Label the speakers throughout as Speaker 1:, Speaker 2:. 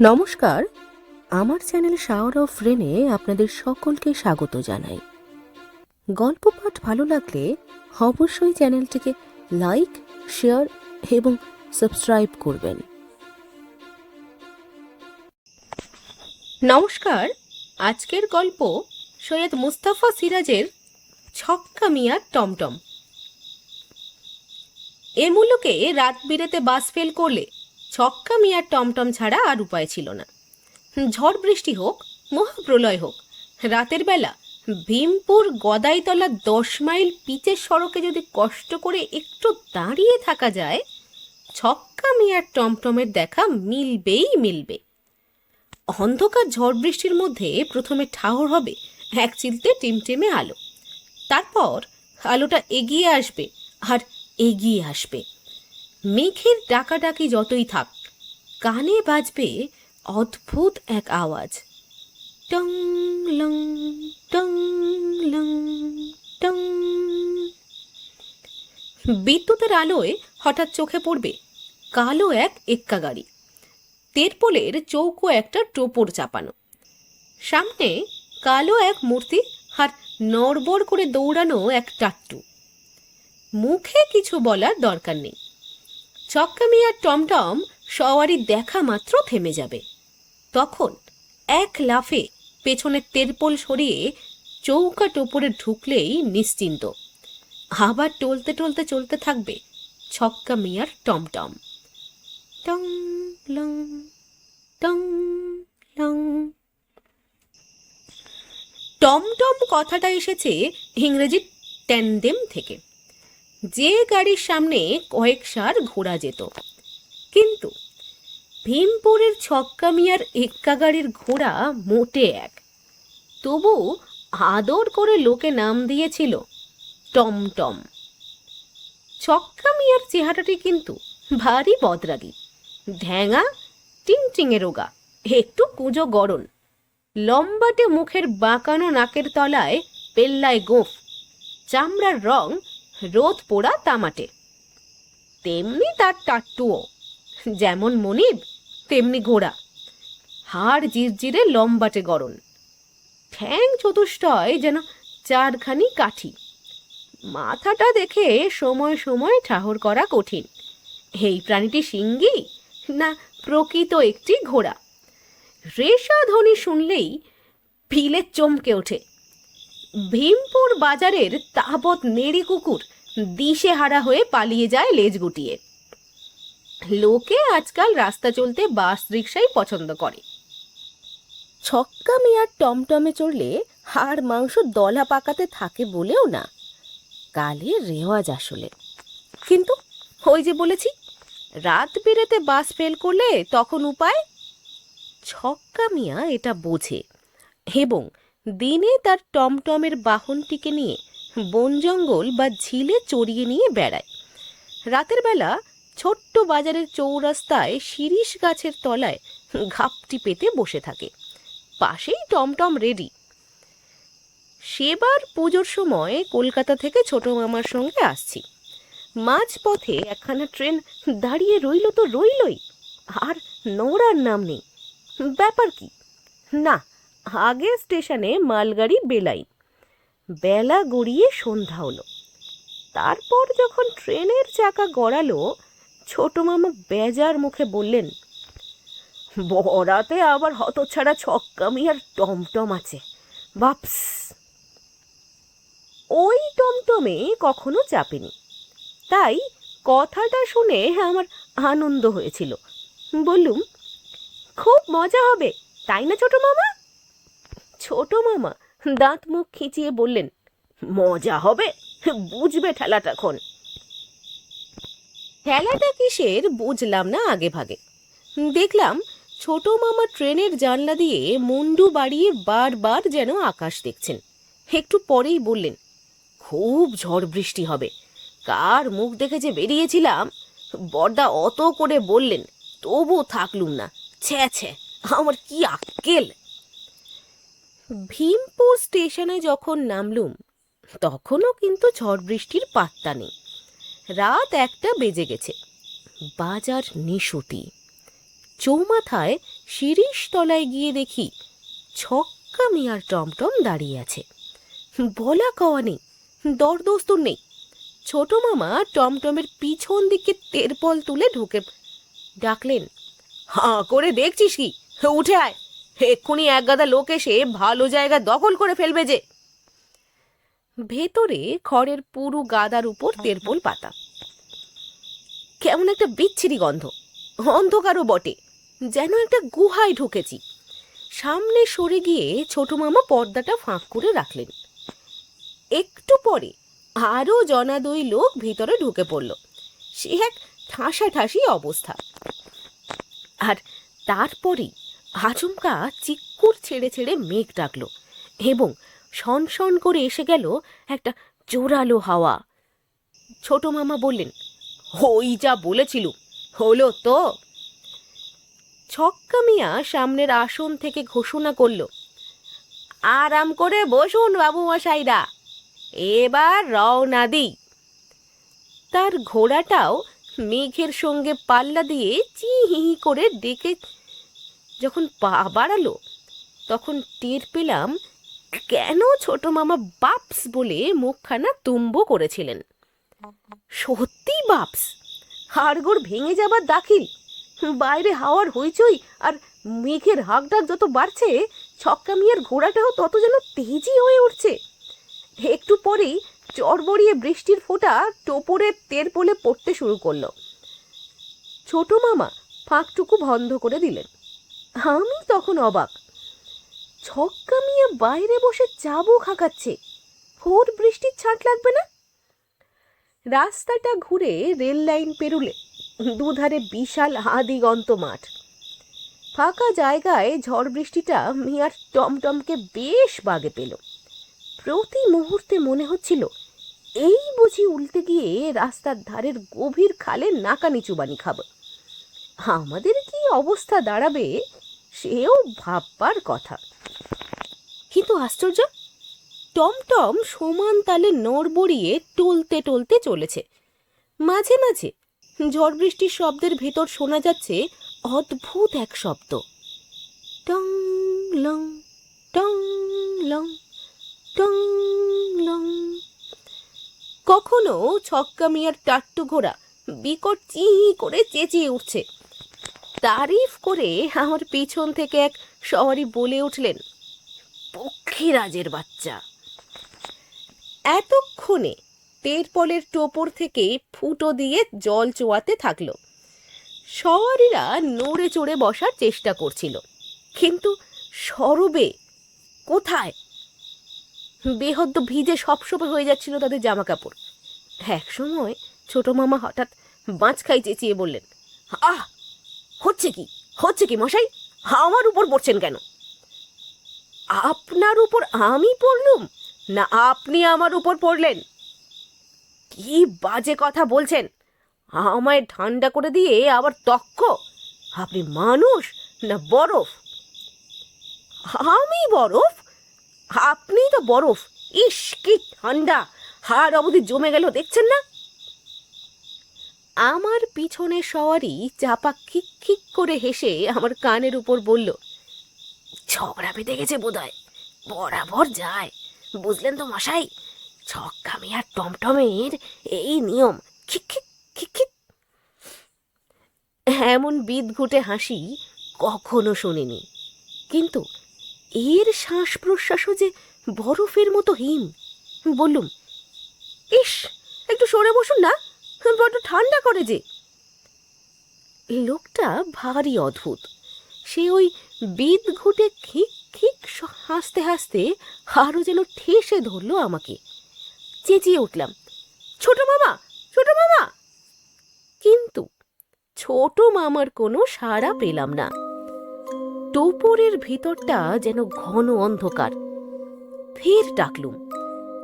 Speaker 1: নমস্কার। আমার channel shower of Rene আপনাদের সকলকে স্বাগত জানাই। গল্প পাঠ ভালো লাগলে অবশ্যই চ্যানেলটিকে লাইক, শেয়ার এবং সাবস্ক্রাইব করবেন। নমস্কার। আজকের গল্প সৈয়দ মুস্তাফা সিরাজের ছক্কা মিয়ার টমটম। এ রাত বিরেতে বাস ফেল করলে ছক্কা মিয়ার টমটম ছাড়া আর উপায় ছিল না। ঝড় বৃষ্টি হোক, মহাপ্রলয় হোক, রাতের বেলা ভীমপুর গদাইতলা দশ মাইল পিচের সড়কে যদি কষ্ট করে একটু দাঁড়িয়ে থাকা যায়, ছক্কা মিয়ার টমটমের দেখা মিলবেই মিলবে। অন্ধকার ঝড় বৃষ্টির মধ্যে প্রথমে ঠাহর হবে এক চিলতে টিমটিমে আলো। তারপর আলোটা এগিয়ে আসবে আর এগিয়ে আসবে। মেঘের ডাকাডাকি যতই থাক, কানে বাজবে অদ্ভুত এক আওয়াজ। টং লং টং লং, টং। বিদ্যুতের আলোয় হঠাৎ চোখে পড়বে কালো এক এক্কা গাড়ি। তেরপোলের চৌকো একটা টোপর চাপানো। সামনে কালো এক মূর্তি আর নড়বড় করে দৌড়ানো এক টাট্টু। মুখে কিছু বলার দরকার নেই। ছক্কা মিয়ার টমটম সওয়ারি দেখা মাত্র থেমে যাবে। তখন এক লাফে পেছনের তেরপোল সরিয়ে চৌকা টোপরে ঢুকলেই নিশ্চিন্ত। আবার টলতে টলতে চলতে থাকবে ছক্কা মিয়ার টমটম। টং, লং টং, লং। টমটম কথাটা এসেছে ইংরেজি ট্যান্ডেম থেকে। যে গাড়ির সামনে কয়েক সার ঘোরা যেত। কিন্তু ভীমপুরের ছক্কা মিয়ার এক্কা গাড়ির ঘোড়া মোটে এক। তবু আদর করে লোকে নাম দিয়েছিল টমটম ছক্কা মিয়ার চেহারাটি কিন্তু ভারী বদরাগী। ঢ্যাঙা টিংটিঙে রোগা, একটু কুঁজো গড়ন লম্বাটে মুখের বাঁকানো নাকের তলায় পেল্লায় গোঁফ। চামড়ার রং রোদ পোড়া তামাটে। তেমনি তার টাট্টুও। যেমন মনিব, তেমনি ঘোড়া। হাড় জিরজিরে লম্বাটে গড়ন। ঠ্যাং চতুষ্টয় যেন চারখানি কাঠি। মাথাটা দেখে সময় সময় ঠাহর করা কঠিন। এই প্রাণীটি সিঙ্গি না প্রকৃত একটি ঘোড়া? রেশা ধ্বনি শুনলেই ভিলে চমকে ওঠে। ভীমপুর বাজারের তাবৎ নেড়ি কুকুর দিশে হারা হয়ে পালিয়ে যায় লেজ গুটিয়ে। লোকে আজকাল রাস্তা চলতে বাস রিক্সাই পছন্দ করে। ছক্কা মিয়ার টমটমে চড়লে হাড় মাংস দলা পাকাতে থাকে বলেও না। কালে রেওয়াজ আসলে। কিন্তু ওই যে বলেছি, রাত বেরেতে বাস ফেল করলে তখন উপায়? ছক্কা মিয়া এটা বোঝে এবং দিনে তার টমটমের বাহনটিকে নিয়ে বন জঙ্গল বা ঝিলে চড়িয়ে নিয়ে বেড়ায়। রাতের বেলা ছোট্ট বাজারের চৌরাস্তায় শিরিষ গাছের তলায় ঘাপটি পেতে বসে থাকে। পাশেই টমটম রেডি। সেবার পুজোর সময় কলকাতা থেকে ছোট মামার সঙ্গে আসছি। মাঝপথে একখানা ট্রেন দাঁড়িয়ে রইল তো রইলই, আর নড়ার নাম নেই। ব্যাপার কি? না আগে স্টেশনে মালগাড়ি বেলাই। বেলা গড়িয়ে সন্ধ্যা হলো। তারপর যখন ট্রেনের চাকা গড়ালো, ছোট মামা বেজার মুখে বললেন, বরাতে আবার হতছাড়া ছক্কামি আর টমটম আছে। বাপস! ওই টমটমে কখনো চাপেনি। তাই কথাটা শুনে আমার আনন্দ হয়েছিল। বললুম, খুব মজা হবে, তাই না ছোট মামা? ছোট মামা দাঁত মুখ খিচিয়ে বললেন, মজা হবে, বুঝবে ঠেলাটাখন ঠেলাটা কিসের বুঝলাম না আগে ভাগে। দেখলাম ছোট মামা ট্রেনের জানলা দিয়ে মুন্ডু বাড়িয়ে বারবার যেন আকাশ দেখছেন। একটু পরেই বললেন, খুব ঝড় বৃষ্টি হবে। কার মুখ দেখে যে বেরিয়েছিলাম? বর্দা অত করে বললেন তবু থাকলুম না। ছ্যা ছ্যা, আমার কি আক্কেল? ভীমপুর স্টেশনে যখন নামলুম, তখনও কিন্তু ঝড় বৃষ্টির পাত্তা নেই। রাত একটা বেজে গেছে। বাজার নিশুতি চৌমাথায় শিরিষ তলায় গিয়ে দেখি ছক্কা মিয়ার টমটম দাঁড়িয়ে আছে। বলা কওয়া নেই দরদোস্তর নেই। ছোট মামা টমটমের পিছন দিকে তেরপল তুলে ঢুকে ডাকলেন, হাঁ, করে দেখছিস কি? উঠে আয়। এক্ষুনি এক গাদা লোক এসে ভালো জায়গা দখল করে ফেলবে যে। ভেতরে খড়ের পুরু গাদার উপর তেরপোল পাতা। কেমন একটা বিচ্ছিরি গন্ধ। অন্ধকারও বটে। যেন একটা গুহায় ঢুকেছি। সামনে সরে গিয়ে ছোট মামা পর্দাটা ফাঁক করে রাখলেন। একটু পরে আরও জনাদই লোক ভিতরে ঢুকে পড়ল। সে এক ঠাসাঠাসি অবস্থা। আর তারপরেই আচমকা চিক্কুর ছেড়ে ছেড়ে মেঘ ডাকলো এবং শন শন করে এসে গেল একটা জোরালো হাওয়া। ছোট মামা বললেন, ওই যা বলেছিলুম, হলো তো? ছক্কা মিয়া সামনের আসন থেকে ঘোষণা করল, আরাম করে বসুন বাবু মশাইরা এবার রওনা দিই। তার ঘোড়াটাও মেঘের সঙ্গে পাল্লা দিয়ে চিহি করে ডেকে যখন পা বাড়ালো, তখন টের পেলাম কেন ছোট মামা বাপস বলে মুখখানা তুম্ব করেছিলেন। সত্যি বাপস? হাড়গোড় ভেঙে যাবার দাখিল। বাইরে হাওয়ার হইচই আর মেঘের হাঁকডাক যত বাড়ছে ছক্কা মিয়ার ঘোড়াটাও তত যেন তেজি হয়ে উঠছে। একটু পরেই চড়বড়িয়ে বৃষ্টির ফোঁটা টোপরের তের পোলে পড়তে শুরু করল। ছোট মামা ফাঁকটুকু বন্ধ করে দিলেন। আমি তখন অবাক। ছক্কা মিয়া বাইরে বসে চাবো খাকাচ্ছে ভোর বৃষ্টির ছাঁট লাগবে না? রাস্তাটা ঘুরে রেল লাইন পেরুলে দুধারে বিশাল হাদিগন্ত মাঠ। ফাঁকা জায়গায় ঝড় বৃষ্টিটা মিয়ার টমটমকে বেশ বাগে পেল। প্রতি মুহূর্তে মনে হচ্ছিল, এই বুঝি উল্টে গিয়ে রাস্তার ধারের গভীর খালে নাকানি চুবানি খাব। আমাদের কি অবস্থা দাঁড়াবে? সেও ভাববার কথা। কিন্তু আশ্চর্য? টমটম সমান তালে নড়বড়িয়ে টলতে টলতে চলেছে। মাঝে মাঝে ঝড় বৃষ্টির শব্দের ভেতর শোনা যাচ্ছে অদ্ভুত এক শব্দ। টং, লং টং লং টং, লং। কখনো ছক্কা মিয়ার টাট্টু ঘোড়া বিকট চিহি করে চেঁচিয়ে উঠছে। তারিফ করে আমার পিছন থেকে এক সওয়ারি বলে উঠলেন পক্ষীরাজের বাচ্চা। এতক্ষণে তেরপলের টোপর থেকে ফুটো দিয়ে জল চোয়াতে থাকল। সওয়ারিরা নড়ে চড়ে বসার চেষ্টা করছিল, কিন্তু সরবে কোথায়? বেহদ্দ ভিজে সবসময় হয়ে যাচ্ছিল তাদের জামা কাপড় এক সময় ছোট মামা হঠাৎ বাঁচ খাই চেঁচিয়ে বললেন, আহ হচ্ছে কি? হচ্ছে কি মশাই? আমার উপর পড়ছেন কেন? আপনার উপর আমি পড়লুম? না, আপনি আমার উপর পড়লেন। কি বাজে কথা বলছেন? আমায় ঠান্ডা করে দিয়ে আবার তক্ক? আপনি মানুষ না বরফ? আমি বরফ? আপনি তো বরফ। ইস, কি ঠান্ডা! হাড় অবধি জমে গেল, দেখছেন না? আমার পিছনে সওয়ারি চাপা খিক খিক করে হেসে আমার কানের উপর বলল, ঝগড়া বেঁধে গেছে বোধহয়। বরাবর যায়। বুঝলেন তো মশাই ছক্কা মিয়ার টমটমের এই নিয়ম। খিক খিক খিক খিক। এমন বিদ ঘুটে হাসি কখনো শুনিনি। কিন্তু এর শ্বাস প্রশ্বাসও যে বরফের মতো হিম বললুম, ইস, একটু সরে বসুন না। বড্ড ঠান্ডা করে যে। লোকটা ভারী অদ্ভুত। সে ওই বিদ ঘুটে খিক খিক হাসতে হাসতে আরও যেন ঠেসে ধরলো আমাকে। চেঁচিয়ে উঠলাম, ছোট মামা ছোট মামা! কিন্তু ছোট মামার কোনো সাড়া পেলাম না। টোপরের ভিতরটা যেন ঘন অন্ধকার। ফের ডাকলুম,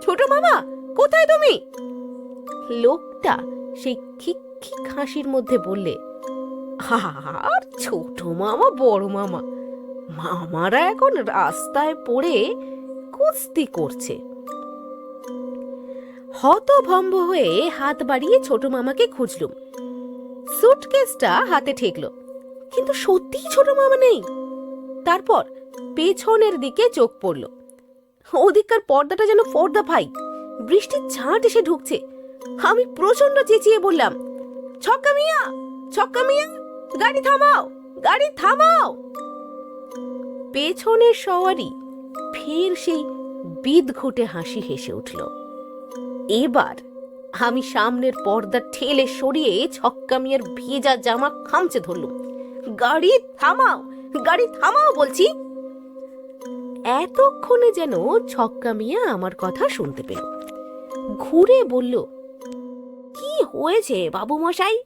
Speaker 1: ছোট মামা, কোথায় তুমি? লোকটা সেই খিক খিক হাসির মধ্যে বললে, আর ছোট মামা, বড় মামা, মামারা এখন রাস্তায় পড়ে কুস্তি করছে। হতভম্ব হয়ে হাত বাড়িয়ে ছোট মামাকে খুঁজলুম। সুটকেসটা হাতে ঠেকলো, কিন্তু সত্যিই ছোট মামা নেই। তারপর পেছনের দিকে চোখ পড়ল। ওদিককার পর্দাটা যেন পর্দা ফাই, বৃষ্টির ছাঁট এসে ঢুকছে। আমি প্রচণ্ড চেঁচিয়ে বললাম, ছক্কা মিয়া ছক্কা মিয়া, গাড়ি থামাও গাড়ি থামাও! পেছনের সওয়ারি ফের সেই বিদ ঘটে হাসি হেসে উঠল। এবার আমি সামনের পর্দা ঠেলে সরিয়ে ছক্কা মিয়ার ভেজা জামা খামচে ধরলুম। গাড়ি থামাও গাড়ি থামাও, বলছি। এতক্ষণে যেন ছক্কা মিয়া আমার কথা শুনতে পেল। ঘুরে বলল হয়েছে বাবু মশাই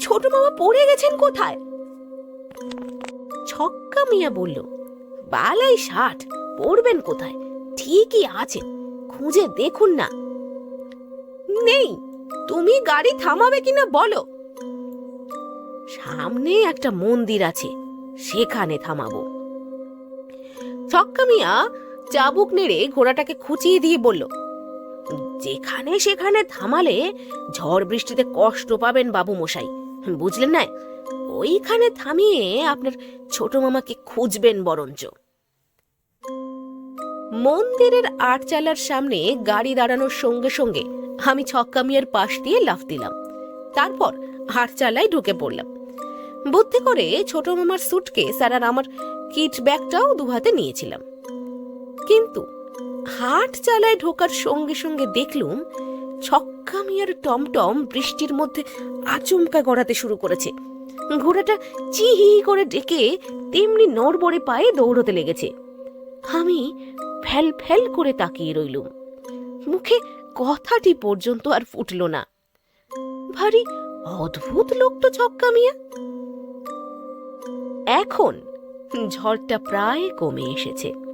Speaker 1: ছোট মামা পড়ে গেছেন কোথায়? ছক্কা মিয়া বলল, বালাই ষাট, পড়বেন কোথায়? ঠিকই আছেন খুঁজে দেখুন না। নেই, তুমি গাড়ি থামাবে কিনা বলো। সামনে একটা মন্দির আছে, সেখানে থামাবো। ছক্কা মিয়া চাবুক নেড়ে ঘোড়াটাকে খুঁচিয়ে দিয়ে বলল যেখানে সেখানে থামালে ঝড় বৃষ্টিতে কষ্ট পাবেন বাবু মশাই। বুঝলেন না? ওইখানে থামিয়ে আপনার ছোট মামাকে খুঁজবেন বরঞ্চ। মন্দিরের আটচালার সামনে গাড়ি দাঁড়ানোর সঙ্গে সঙ্গে আমি ছক্কা মিয়ার পাশ দিয়ে লাফ দিলাম। তারপর আটচালায় ঢুকে পড়লাম। বুদ্ধি করে ছোট মামার সুটকেস আর আর আমার কিট ব্যাগটাও দুহাতে নিয়েছিলাম। কিন্তু হাট চালায় ঢোকার সঙ্গে সঙ্গে দেখলুম ছক্কা মিয়ার টমটম বৃষ্টির মধ্যে আচমকা গড়াতে শুরু করেছে। ঘোড়াটা চিহি করে ডেকে তেমনি নড়বড়ে পায়ে দৌড়তে লেগেছে। আমি ফ্যাল ফ্যাল করে তাকিয়ে রইলুম। মুখে কথাটি পর্যন্ত আর ফুটল না। ভারী অদ্ভুত লোক তো ছক্কা মিয়া। এখন ঝড়টা প্রায় কমে এসেছে।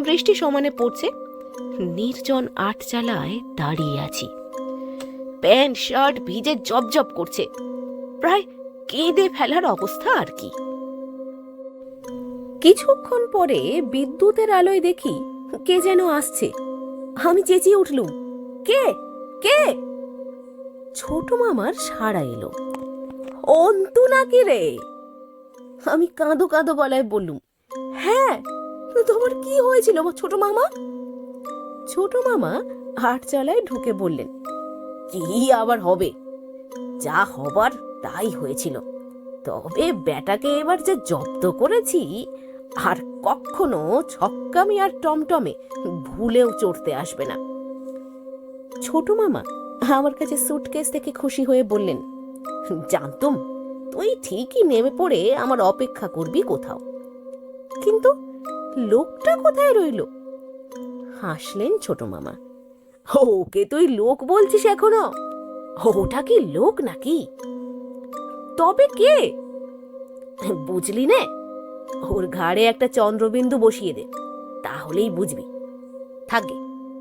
Speaker 1: বৃষ্টি সমানে পড়ছে। নির্জন আটচালায় দাঁড়িয়ে আছি। প্যান্ট, শার্ট ভিজে জবজব করছে। প্রায় কেঁদে ফেলার অবস্থা আর কি। কিছুক্ষণ পরে বিদ্যুতের আলোয় দেখি কে যেন আসছে। আমি চেঁচিয়ে উঠলুম, কে? কে? ছোট মামার সাড়া এলো, অন্তু নাকি রে? আমি কাঁদো কাঁদো গলায় বললুম হ্যাঁ তোমার কি হয়েছিল ছোট মামা? ছোট মামা হাটচালায় ঢুকে বললেন, কি আবার হবে? যা হবার তাই হয়েছিল। তবে বেটাকে এবার যে জব্দ করেছি, আর কখনো ছক্কামি আর টমটমে ভুলেও চড়তে আসবে না। ছোট মামা আমার কাছে সুটকেস থেকে খুশি হয়ে বললেন, জানতুম, তুই ঠিকই নেমে পড়ে আমার অপেক্ষা করবি কোথাও। কিন্তু লোকটা কোথায় রইল? হাসলেন ছোট মামা। ওকে তুই লোক বলছিস এখনও? ওটা কি লোক নাকি? তবে কে? বুঝলি নে? ওর ঘাড়ে একটা চন্দ্রবিন্দু বসিয়ে দে, তাহলেই বুঝবি। থাকে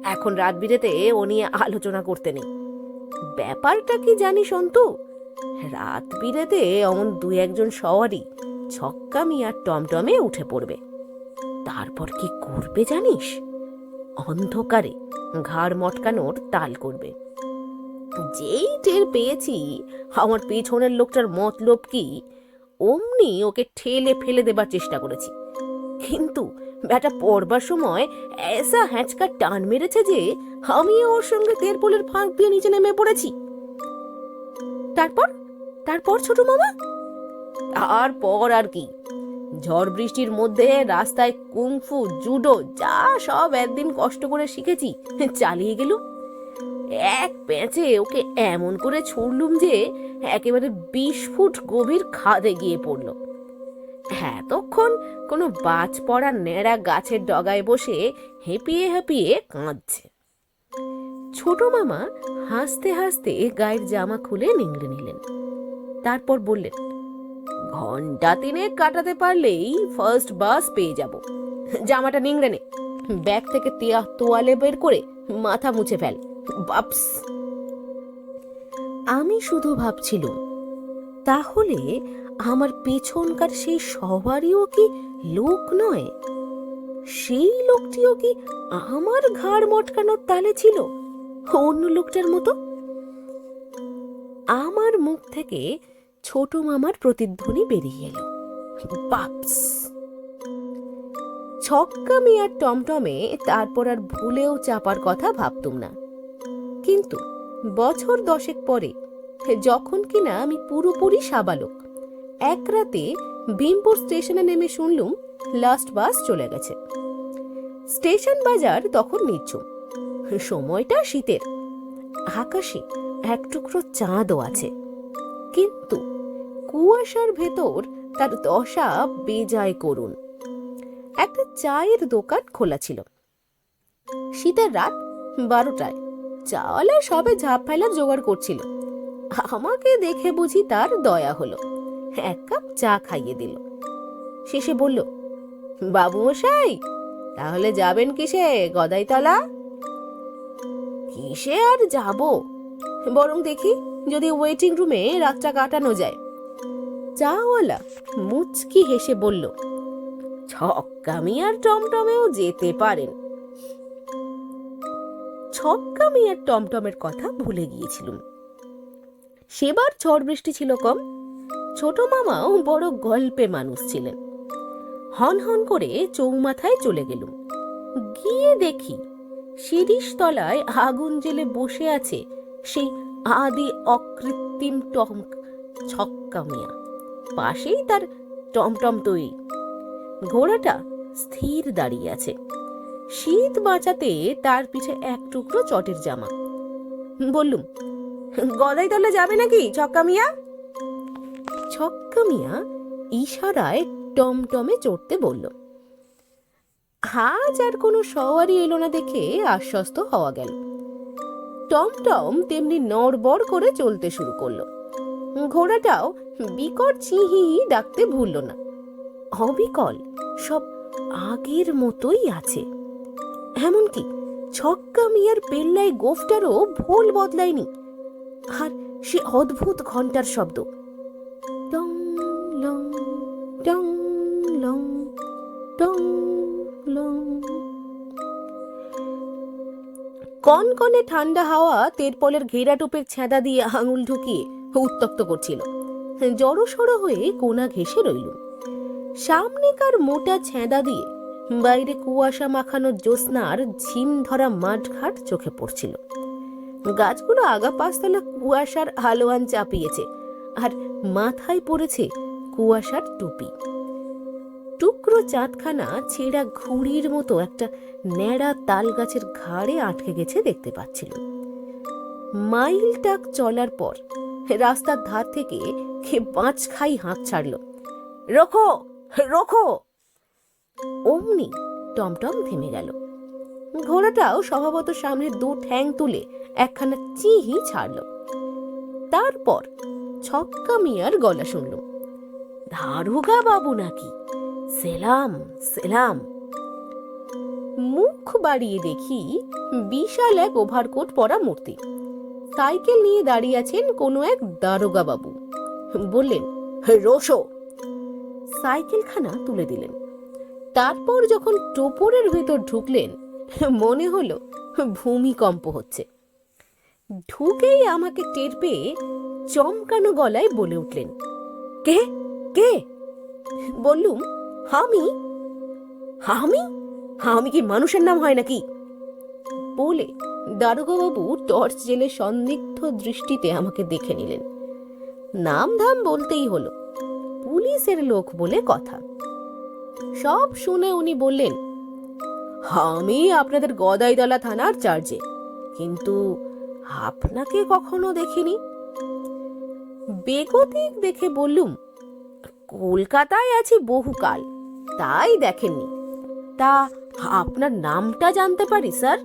Speaker 1: এখন রাত বিরেতে ও নিয়ে আলোচনা করতে নেই। ব্যাপারটা কি জানিস অন্তু? রাত বিরেতে অমন দু একজন সওয়ারি ছক্কামি আর টমটমে উঠে পড়বে। তারপর কি করবে জানিস? অন্ধকারে ঘাড় মটকানোর তাল করবে। যেই টের পেয়েছি, আমার পেছনের লোকটার মতলব কি, অমনি ওকে ঠেলে ফেলে দেবার চেষ্টা করেছি। কিন্তু ব্যাটা পড়বার সময় এসা হ্যাঁচকা টান মেরেছে যে আমি ওর সঙ্গে তের তেরপোলের ফাঁক দিয়ে নিচে নেমে পড়েছি। তারপর? তারপর ছোট মামা? তারপর আর কি। ঝড় বৃষ্টির মধ্যে রাস্তায় কুংফু, জুডো, যা সব একদিন কষ্ট করে শিখেছি। চালিয়ে গেল এক প্যাঁচে ওকে এমন করে ছুড়লুম যে একেবারে বিশ ফুট গভীর খাদে গিয়ে পড়ল। এতক্ষণ কোনো বাজ পড়া ন্যাড়া গাছের ডগায় বসে হেঁপিয়ে হেঁপিয়ে কাঁদছে। ছোট মামা হাসতে হাসতে গায়ের জামা খুলে নিংড়ে নিলেন। তারপর বললেন ঘণ্টা তিনে কাটাতে পারলেই ফার্স্ট বাস পেয়ে যাব। জামাটা নিংড়ে নে। ব্যাগ থেকে তিয়া তোয়ালে বের করে মাথা মুছে ফেল। বাপস। আমি শুধু ভাবছিলাম, তাহলে আমার পেছনকার সেই সবারইও কি লোক নয়? সেই লোকটিও কি আমার ঘাড় মটকানোর তালে ছিল? অন্য লোকটার মতো? আমার মুখ থেকে ছোট মামার প্রতিধ্বনি বেরিয়ে এলো। বাপস! ছক্কা মিয়ার টমটমে তারপর আর ভুলেও চাপার কথা ভাবতুম না। কিন্তু বছর দশেক পরে যখন কিনা আমি পুরোপুরি সাবালক, এক রাতে ভীমপুর স্টেশনে নেমে শুনলুম লাস্ট বাস চলে গেছে। স্টেশন বাজার তখন নিচ্ছুম সময়টা শীতের। আকাশে এক টুকরো চাঁদও আছে। কিন্তু কুয়াশার ভেতর তার দশা বেজায় করুন একটা চায়ের দোকান খোলা ছিল। শীতের রাত বারোটায়। চাওয়ালা সবে ঝাঁপ ফেলার জোগাড় করছিল। আমাকে দেখে বুঝি তার দয়া হলো। এক কাপ চা খাইয়ে দিল। শেষে বলল, বাবু মশাই, তাহলে যাবেন কিসে গদাইতলা? কিসে আর যাব? বরং দেখি যদি ওয়েটিং রুমে রাতটা কাটানো যায়। চাওয়ালা মুচকি হেসে বলল, ছক্কামি আর টমটমেও যেতে পারেন। ছক্কামি আর টমটমের কথা ভুলে গিয়েছিলুম। সেবার ঝড় বৃষ্টি ছিল কম। ছোট মামাও বড় গল্পে মানুষ ছিলেন। হন হন করে চৌমাথায় চলে গেলুম। গিয়ে দেখি শিরিষ তলায় আগুন জেলে বসে আছে সেই আদি অকৃত্রিম টম ছক্কা মিয়া। পাশেই তার টমটম তৈরি। ঘোড়াটা স্থির দাঁড়িয়ে আছে। শীত বাঁচাতে তার পিছে এক টুকরো চটের জামা। বললুম, গদাই তলা যাবে নাকি ছক্কা মিয়া? ছক্কা মিয়া ইশারায় টমটমে চড়তে বলল, আজ আর কোনো সওয়ারি এলো না দেখে আশ্বস্ত হওয়া গেল। টমটম তেমনি নড়বড় করে চলতে শুরু করল। ঘোড়াটাও বিকট চিহি ডাকতে ভুলল না। অবিকল, সব আগের মতোই আছে। এমনকি ছক্কা মিয়ার পেল্লায় গোফটারও ভুল বদলায়নি। আর সে অদ্ভুত ঘণ্টার শব্দ। টং, লং টং লং, টং কনকনে ঠান্ডা হাওয়া তেরপলের ঘেরা টোপের ছেঁদা দিয়ে আঙুল ঢুকিয়ে উত্তপ্ত করছিল। জড়সড় হয়ে কোনা ঘেসে রইল। সামনেকার মোটা ছেঁদা দিয়ে বাইরে কুয়াশা মাখানো জ্যোৎস্নার ঝিম ধরা মাঠঘাট চোখে পড়ছিল। গাছগুলো আগা পাঁচতলা কুয়াশার আলোয়ান চাপিয়েছে আর মাথায় পড়েছে কুয়াশার টুপি। টুকরো চাঁদখানা ছেঁড়া ঘুড়ির মতো একটা ন্যাড়া তাল গাছের ঘাড়ে আটকে গেছে দেখতে পাচ্ছিল। মাইল টাক চলার পর রাস্তার ধার থেকে খে বাঁচ খাই হাঁক ছাড়ল। রোখো রোখো! অমনি টমটম থেমে গেল। ঘোড়াটাও স্বভাবত সামনে দু ঠ্যাং তুলে একখানা চিহি ছাড়ল। তারপর ছক্কা মিয়ার গলা শুনল। দারুগা বাবু নাকি? সেলাম সেলাম। মুখ বাড়িয়ে দেখি বিশাল এক ওভারকোট পরা মূর্তি। সাইকেল নিয়ে দাঁড়িয়ে আছেন কোনো এক দারোগা বাবু। বললেন, রোশো। সাইকেলখানা তুলে দিলেন। তারপর যখন টোপরের ভেতর ঢুকলেন, মনে হলো ভূমিকম্প হচ্ছে। ঢুকেই আমাকে টের পেয়ে চমকানো গলায় বলে উঠলেন, কে? কে? বললুম আমি আমি আমি কি মানুষের নাম হয় নাকি? বলে দারোগাবাবু টর্চ জেলে সন্দিগ্ধ দৃষ্টিতে আমাকে দেখে নিলেন। নাম ধাম বলতেই হলো, পুলিশের লোক বলে কথা। সব শুনে উনি বললেন আমি আপনাদের গদাইদলা থানার চার্জে, কিন্তু আপনাকে কখনো দেখিনি? বেগতিক দেখে বললুম, কলকাতায় আছি বহুকাল তাই দেখেননি। তা আপনার নামটা জানতে পারি, স্যার?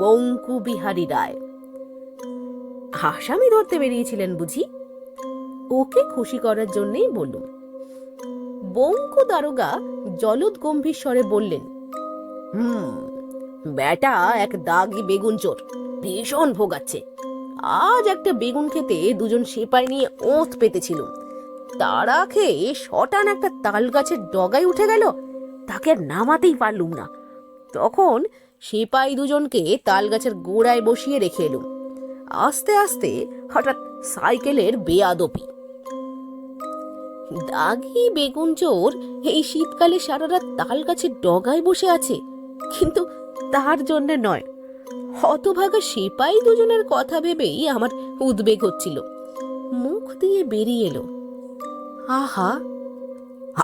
Speaker 1: বঙ্কু বিহারী রায়। আসামি ধরতে বেরিয়েছিলেন বুঝি? ওকে খুশি করার জন্যই বললুম। বঙ্কু দারোগা জলদ গম্ভীর স্বরে বললেন, হুম বেটা এক দাগি বেগুন চোর, ভীষণ ভোগাচ্ছে। আজ একটা বেগুন খেতে দুজন সেপাই নিয়ে ওঁত পেতেছিলুম। তারা খেয়ে শটান একটা তাল গাছের ডগায় উঠে গেল। তাকে আর নামাতেই পারলুম না। তখন সেপাই দুজনকে তাল গাছের গোড়ায় বসিয়ে রেখে এলুম। আস্তে আস্তে হঠাৎ সাইকেলের বেয়াদপি। দাগি বেগুন চোর এই শীতকালে সারা রাত তাল গাছের ডগায় বসে আছে, কিন্তু তার জন্য নয়। হতভাগা সিপাই দুজনের কথা ভেবেই আমার উদ্বেগ হচ্ছিল। মুখ দিয়ে বেরিয়ে এলো। আহা।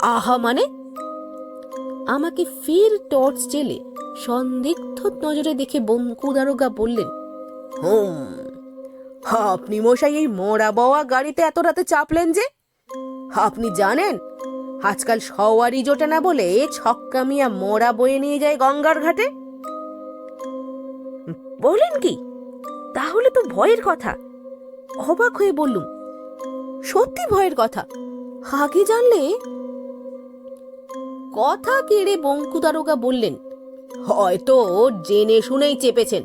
Speaker 1: আহা মানে? আমাকে ফের টর্চ জেলে সন্দিগ্ধ নজরে দেখে বঙ্কু দারোগা বললেন হুম আপনি মশাই এই মরা বওয়া গাড়িতে এত রাতে চাপলেন যে? আপনি জানেন আজকাল সওয়ারি জোটে না বলে ছক্কা মিয়া মোড়া বয়ে নিয়ে যায় গঙ্গার ঘাটে? বলেন কি? তাহলে তো ভয়ের কথা। অবাক হয়ে বললুম সত্যি ভয়ের কথা। আগে জানলে? কথা কেড়ে বঙ্কু দারোগা বললেন? হয়তো জেনে শুনেই চেপেছেন।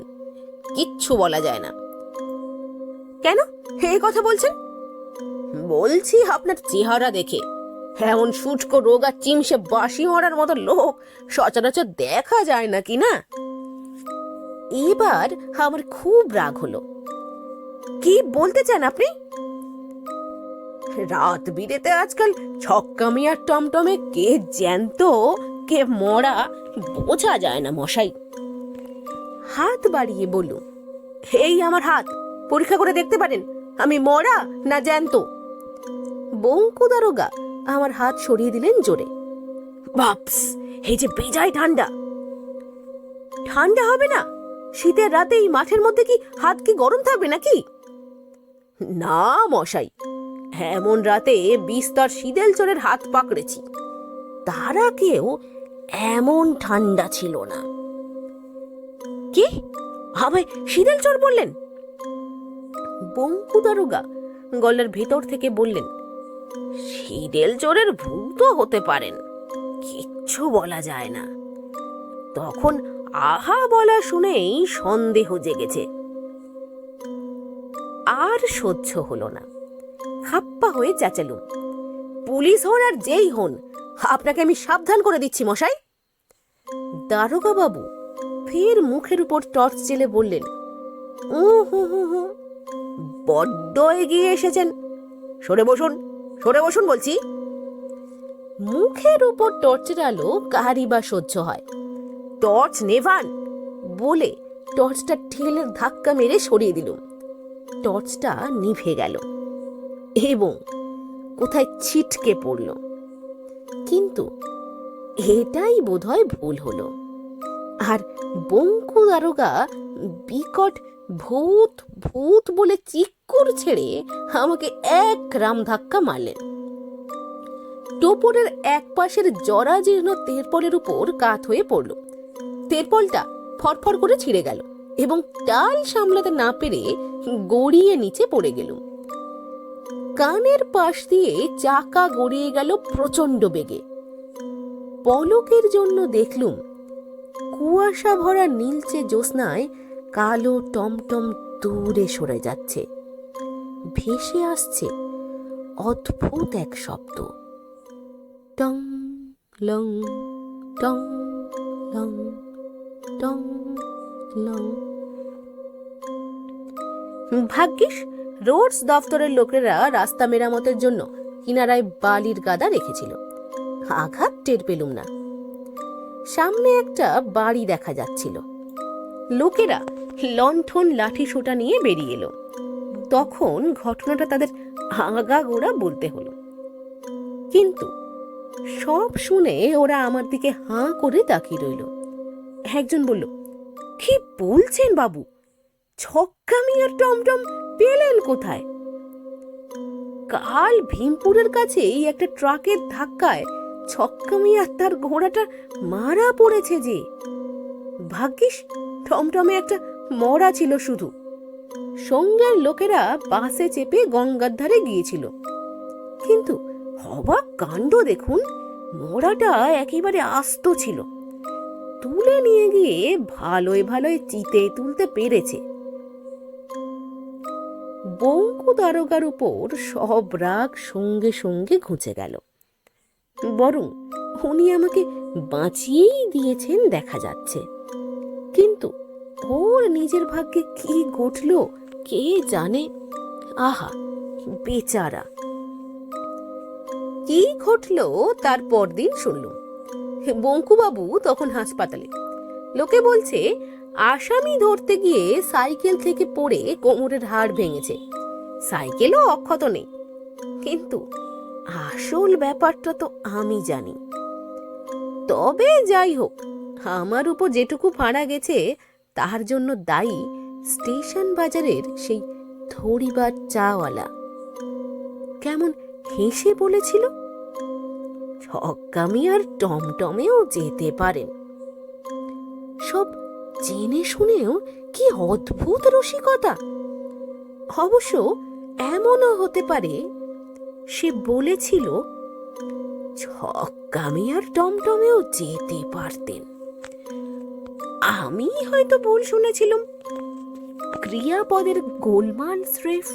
Speaker 1: কিচ্ছু বলা যায় না। কেন? হে কথা বলছেন? বলছি আপনার চেহারা দেখে। এমন শুটকো রোগা চিমসে বাসি মরার মতো লোক সচরাচর দেখা যায় না কি না? এবার আমার খুব রাগ হলো। কি বলতে চান আপনি? রাত বিরেতে আজকাল ছক্কামি আর টমটমে কে জ্যান্ত, কে মরা বোঝা যায় না, মশাই। হাত বাড়িয়ে বলুন, এই আমার হাত, পরীক্ষা করে দেখতে পারেন, আমি মরা না জ্যান্ত? বঙ্কু দারোগা আমার হাত সরিয়ে দিলেন জোরে। বাপস, এই যে বেজায় ঠান্ডা। ঠান্ডা হবে না? শীতের রাতে এই মাঠের মধ্যে কি হাত কি গরম থাকবে নাকি? না, মশাই। এমন রাতে বিস্তর শীতেল চোরের হাত পাকড়েছি। তারা কেউ এমন ঠান্ডা ছিল না। কি? হবে শীতেল চোর বললেন? বঙ্কু দারোগা গলার ভেতর থেকে বললেন, শীতেল চোরের ভূত হতে পারেন, কিচ্ছু বলা যায় না। তখন আহা বলা শুনেই সন্দেহ জেগেছে। আর সহ্য হলো না। হাপ্পা হয়ে চেঁচালুম পুলিশ হন আর যেই হন, আপনাকে আমি সাবধান করে দিচ্ছি, মশাই। দারোগা বাবু ফের মুখের উপর টর্চ জেলে বললেন উ হু হু হু, বড্ড এগিয়ে এসেছেন। সরে বসুন সরে বসুন বলছি। মুখের উপর টর্চের আলো কাহারি বা সহ্য হয়। টর্চ নেভান! বলে টর্চটা ঠেলে ধাক্কা মেরে সরিয়ে দিলুম। টর্চটা নিভে গেল। এবং কোথায় ছিটকে পড়ল। কিন্তু এটাই বোধহয় ভুল হলো। আর বঙ্কু দারোগা বিকট ভূত ভূত বলে চিক্কুর ছেড়ে আমাকে এক রাম ধাক্কা মারলেন। টোপরের এক পাশের জরাজীর্ণ তেরপলের উপর কাত হয়ে পড়ল। তেরপলটা ফরফর করে ছিঁড়ে গেল এবং টাল সামলাতে না পেরে গড়িয়ে নিচে পড়ে গেলুম। কানের পাশ দিয়ে চাকা গড়িয়ে গেল প্রচণ্ড বেগে। পলকের জন্য দেখলুম কুয়াশা ভরা নীলচে জ্যোৎস্নায় কালো টমটম দূরে সরে যাচ্ছে। ভেসে আসছে অদ্ভুত এক শব্দ। টং, লং টং লং টং, লং। ভাগ্যিস রোডস দফতরের লোকেরা রাস্তা মেরামতের জন্য কিনারায় বালির গাদা রেখেছিল। আঘাত টের পেলুম না। সামনে একটা বাড়ি দেখা যাচ্ছিল। লোকেরা লণ্ঠন লাঠি সোটা নিয়ে বেরিয়ে এলো। তখন ঘটনাটা তাদের আগাগোড়া বলতে হলো। কিন্তু সব শুনে ওরা আমার দিকে হাঁ করে তাকিয়ে রইল। একজন বলল, কি বলছেন বাবু? ছক্কামি আর টমটম পেলেন কোথায়? কাল ভীমপুরের কাছেই একটা ট্রাকের ধাক্কায় ছক্কামি আর তার ঘোড়াটা মারা পড়েছে যে। ভাগ্যিস, টমটমে একটা মরা ছিল শুধু। সঙ্গের লোকেরা বাসে চেপে গঙ্গার ধারে গিয়েছিল। কিন্তু অবাক কাণ্ড দেখুন, মরাটা একেবারে আস্ত ছিল। তুলে নিয়ে গিয়ে ভালোই ভালোই চিতে তুলতে পেরেছে। বঙ্কু দারোগার উপর সব রাগ সঙ্গে সঙ্গে ঘুচে গেল। বরং উনি আমাকে বাঁচিয়েই দিয়েছেন দেখা যাচ্ছে। কিন্তু ওর নিজের ভাগ্যে কি ঘটল কে জানে? আহা, বেচারা। কি ঘটলো তার পরদিন শুনলুম। বঙ্কুবাবু তখন হাসপাতালে। লোকে বলছে আসামি ধরতে গিয়ে সাইকেল থেকে পড়ে কোমরের হাড় ভেঙেছে। সাইকেলও অক্ষত নেই। কিন্তু আসল ব্যাপারটা তো আমি জানি। তবে যাই হোক, আমার উপর যেটুকু ফাঁড়া গেছে, তার জন্য দায়ী স্টেশন বাজারের সেই থরিবার চাওয়ালা। কেমন হেসে বলেছিল? ছক্কামি আর টমটমেও যেতে পারেন। সব জেনে শুনেও কি অদ্ভুত রসিকতা? অবশ্য এমনও হতে পারে, সে বলেছিল ছক্কামি আর টমটমেও যেতে পারতেন। আমি হয়তো বল শুনেছিলাম। ক্রিয়াপদের গোলমাল স্রেফ